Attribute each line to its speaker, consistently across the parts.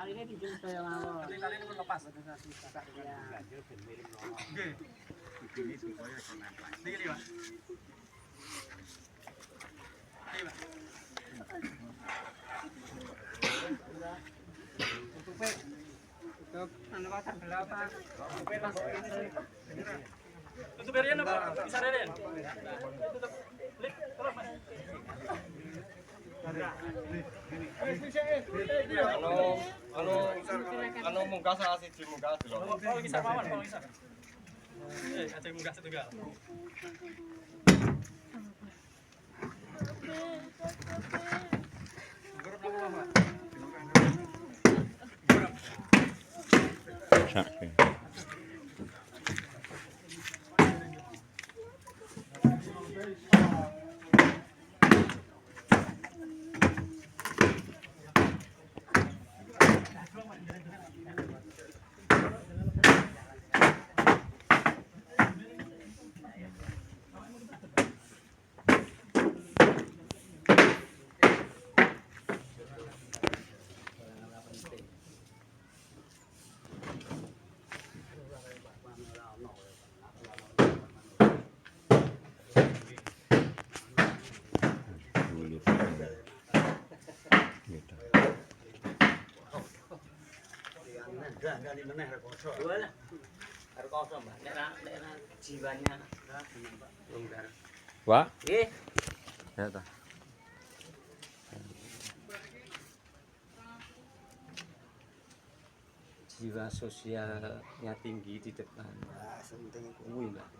Speaker 1: Hari ini dijemput saya mawon.
Speaker 2: Tali ini lepas.
Speaker 1: Ya.
Speaker 2: Nggih. Ini supaya iso nempel. Niki lho, Mas. Niki, Mas.
Speaker 1: Tutupe. Tutup anu berapa? Tutupe Mas.
Speaker 2: Tutup Rian apa? Bisa Rian? Tutup. Lip, tolong, Mas.
Speaker 3: Ano, ano mong
Speaker 2: gasa ah, kasi si mong gasa. Oh, isa maman, oh, isa. Eh,
Speaker 4: ato mong gasa
Speaker 1: tuga. Champion. Thank you. Mbak. Nek nek jiwanya longgar.
Speaker 4: Wah,
Speaker 1: Nggih.
Speaker 4: ya ta.
Speaker 1: Jiwa sosialnya tinggi di depan. Kuwi, Mbak.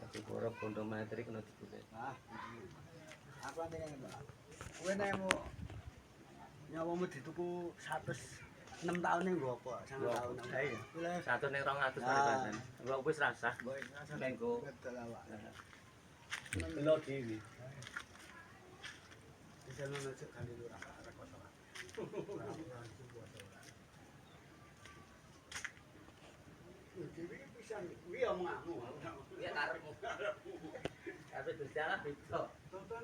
Speaker 1: Tapi ora bondo materi kena dikulit.
Speaker 5: Aku ate ngene, Mbak. Kowe nek mau nyawamu dituku 6 tahun yang gua apa?
Speaker 1: Sama
Speaker 5: tahun yang
Speaker 1: saya ya. Satu
Speaker 5: nih
Speaker 1: rong atas kalibatan. Gua
Speaker 5: bus rasa. Tengku. Belok
Speaker 1: di ini.
Speaker 5: Bisa lu ngecek kali
Speaker 1: lu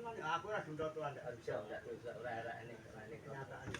Speaker 1: Tapi
Speaker 5: aku ora dundut tuan,
Speaker 1: ora iso, ora iso ora
Speaker 5: enak,
Speaker 1: ora enak kenyataane.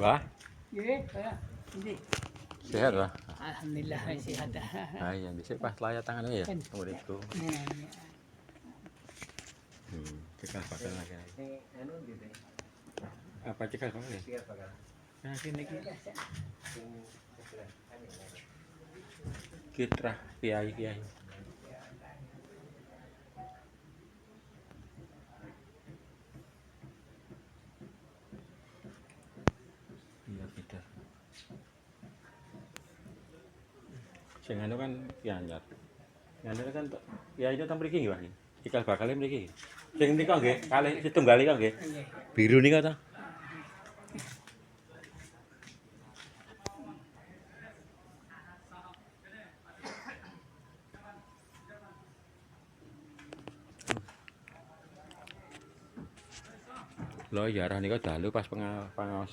Speaker 4: Wah,
Speaker 6: Nggih, saya ini
Speaker 4: sehat wah.
Speaker 6: alhamdulillah sehat.
Speaker 4: Ah, yang bisa pas layar tangannya ya. Oh, itu. Hmm, cikal bakal lagi. Apa cikal bakal ya?
Speaker 1: Siap bakal.
Speaker 4: Nah, sini ki.
Speaker 1: Ya.
Speaker 4: Kitrah kiai kiai. Iya beda. Sing anu kan kianyar. Kianyar kan kiai itu teng mriki nggih. Cikal bakale mriki. Sing nika nggih, kalih setunggal nika nggih. Biru nika ta? Lho ya arah nika dalu pas penga- pengawasan